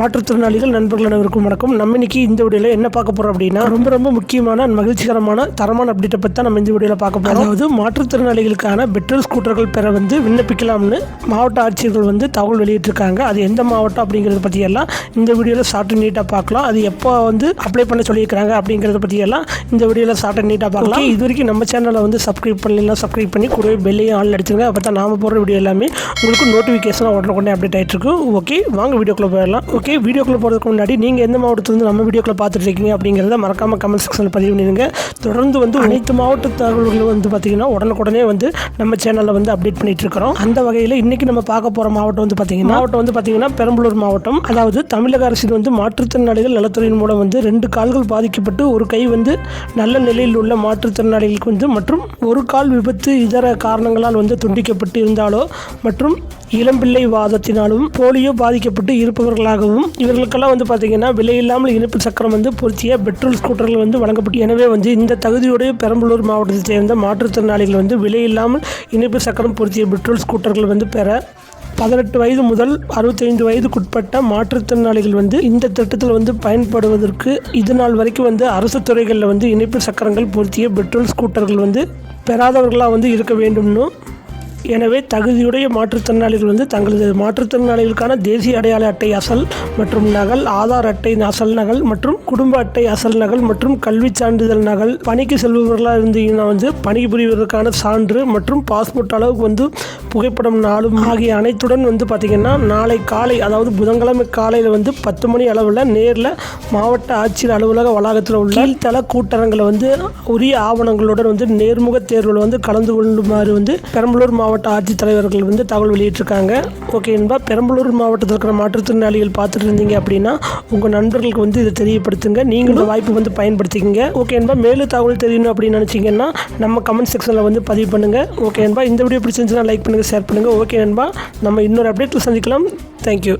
மாற்றுத்திறனாளிகள் நண்பர்கள் அனைவருக்கும் வணக்கம். நம்ம இன்னைக்கு இந்த வீடியோவில் என்ன பார்க்க போகிறோம் அப்படின்னா ரொம்ப ரொம்ப முக்கியமான மகிழ்ச்சிகரமான தரமான அப்டேட்டை பற்றி தான் நம்ம இந்த வீடியோவில் பார்க்க போகிறோம் அதாவது மாற்றுத்திறனாளிகளுக்கான பெட்ரோல் ஸ்கூட்டர்கள் பெற வந்து விண்ணப்பிக்கலாம்னு மாவட்ட ஆட்சியர்கள் வந்து தகவல் வெளியிட்டிருக்காங்க. அது எந்த மாவட்டம் அப்படிங்கிறத பற்றியெல்லாம் இந்த வீடியோவில் ஷார்ட் நீட்டாக பார்க்கலாம். அது எப்போ வந்து அப்ளை பண்ண சொல்லியிருக்காங்க அப்படிங்கிறத பற்றியெல்லாம் இந்த வீடியோவில் ஷார்ட் நீட்டாக பார்க்கலாம். இது வரைக்கும் நம்ம சேனலை வந்து சப்ஸ்கிரைப் பண்ணலாம் சப்ஸ்கிரைப் பண்ணி கூடவே பெல்லையும் ஆள் அடிச்சுங்க அப்போ தான் நாம போடுற வீடியோ எல்லாமே உங்களுக்கு நோட்டிஃபிகேஷனாக உடனே உடனே அப்டேட் ஆகிட்டு இருக்கும் ஓகே வாங்க வீடியோக்குள்ளே போயிடலாம். ஓகே வீடியோக்குள்ளே போகிறதுக்கு முன்னாடி நீங்கள் எந்த மாவட்டத்துலேருந்து நம்ம வீடியோக்குள்ளே பார்த்துட்டு இருக்கீங்க அப்படிங்கிறத மறக்காமல் கமெண்ட் செக்ஷனில் பதிவு பண்ணிடுங்க. தொடர்ந்து வந்து அனைத்து மாவட்ட தகவல்களும் வந்து பார்த்திங்கன்னா உடனுக்குடனே வந்து நம்ம சேனலில் வந்து அப்டேட் பண்ணிகிட்டு இருக்கிறோம். அந்த வகையில் இன்றைக்கி நம்ம பார்க்க போகிற மாவட்டம் வந்து பார்த்திங்கன்னா மாவட்டம் வந்து பார்த்திங்கன்னா பெரம்பலூர் மாவட்டம். அதாவது தமிழக அரசின் வந்து மாற்றுத்திறனாளிகள் நலத்துறையின் மூலம் வந்து ரெண்டு கால்கள் பாதிக்கப்பட்டு ஒரு கை வந்து நல்ல நிலையில் உள்ள மாற்றுத்திறனாளிகளுக்கு வந்து மற்றும் ஒரு கால் விபத்து இதர காரணங்களால் வந்து துண்டிக்கப்பட்டு இருந்தாலோ மற்றும் இளம்பிள்ளை வாதத்தினாலும் போலியோ பாதிக்கப்பட்டு இருப்பவர்களாகவும் இவர்களுக்கெல்லாம் வந்து பார்த்திங்கன்னா விலையில்லாமல் இனிப்பு சக்கரம் வந்து பொருத்திய பெட்ரோல் ஸ்கூட்டர்கள் வந்து வழங்கப்பட்டு எனவே வந்து இந்த தகுதியுடைய பெரம்பலூர் மாவட்டத்தைச் சேர்ந்த மாற்றுத்திறனாளிகள் வந்து விலையில்லாமல் இனிப்பு சக்கரம் பொருத்திய பெட்ரோல் ஸ்கூட்டர்கள் வந்து பெற பதினெட்டு வயது முதல் அறுபத்தைந்து வயதுக்குட்பட்ட மாற்றுத்திறனாளிகள் வந்து இந்த திட்டத்தில் வந்து பயன்படுவதற்கு இது நாள் வரைக்கும் வந்து அரசு துறைகளில் வந்து இணைப்பு சக்கரங்கள் பொருத்திய பெட்ரோல் ஸ்கூட்டர்கள் வந்து பெறாதவர்களாக வந்து இருக்க வேண்டும்னு எனவே தகுதியுடைய மாற்றுத்திறனாளிகள் வந்து தங்களது மாற்றுத்திறனாளிகளுக்கான தேசிய அடையாள அட்டை அசல் மற்றும் நகல் ஆதார் அட்டை அசல் நகல் மற்றும் குடும்ப அட்டை அசல் நகல் மற்றும் கல்விச் சான்றிதழ் நகல். பணிக்கு செல்பவர்களாக இருந்தீங்கன்னா வந்து பணி புரிவதற்கான சான்று மற்றும் பாஸ்போர்ட் அளவுக்கு வந்து புகைப்படம் நாளும் ஆகிய அனைத்துடன் வந்து பார்த்திங்கன்னா நாளை காலை அதாவது புதன்கிழமை காலையில் வந்து பத்து மணி அளவில் நேரில் மாவட்ட ஆட்சியர் அலுவலக வளாகத்தில் உள்ள கீழ்த்தள கூட்டரங்கில் வந்து உரிய ஆவணங்களுடன் வந்து நேர்முக தேர்வில் வந்து கலந்து கொள்ளுமாறு வந்து பெரம்பலூர் மாவட்ட ஆட்சித்தலைவர்கள் வந்து தகவல் வெளியிட்டிருக்காங்க. ஓகே என்பா பெரம்பலூர் மாவட்டத்தில் இருக்கிற மாற்றுத்திறனாளிகள் பார்த்துட்டு இருந்தீங்க அப்படின்னா உங்கள் நண்பர்களுக்கு வந்து இதை தெரியப்படுத்துங்க. நீங்களும் இந்த வாய்ப்பு வந்து பயன்படுத்திக்கங்க. ஓகே என்பா மேலும் தகவல் தெரியணும் அப்படின்னு நினச்சிங்கன்னா நம்ம கமெண்ட் செக்ஷனில் வந்து பதிவு பண்ணுங்கள் ஓகே என்பா இந்த வீடியோ பிடிச்சிருந்துச்சுன்னா லைக் பண்ணுங்கள் ஷேர் பண்ணுங்கள் ஓகே என்பா நம்ம இன்னொரு அப்டேட்டில் சந்திக்கலாம். தேங்க்யூ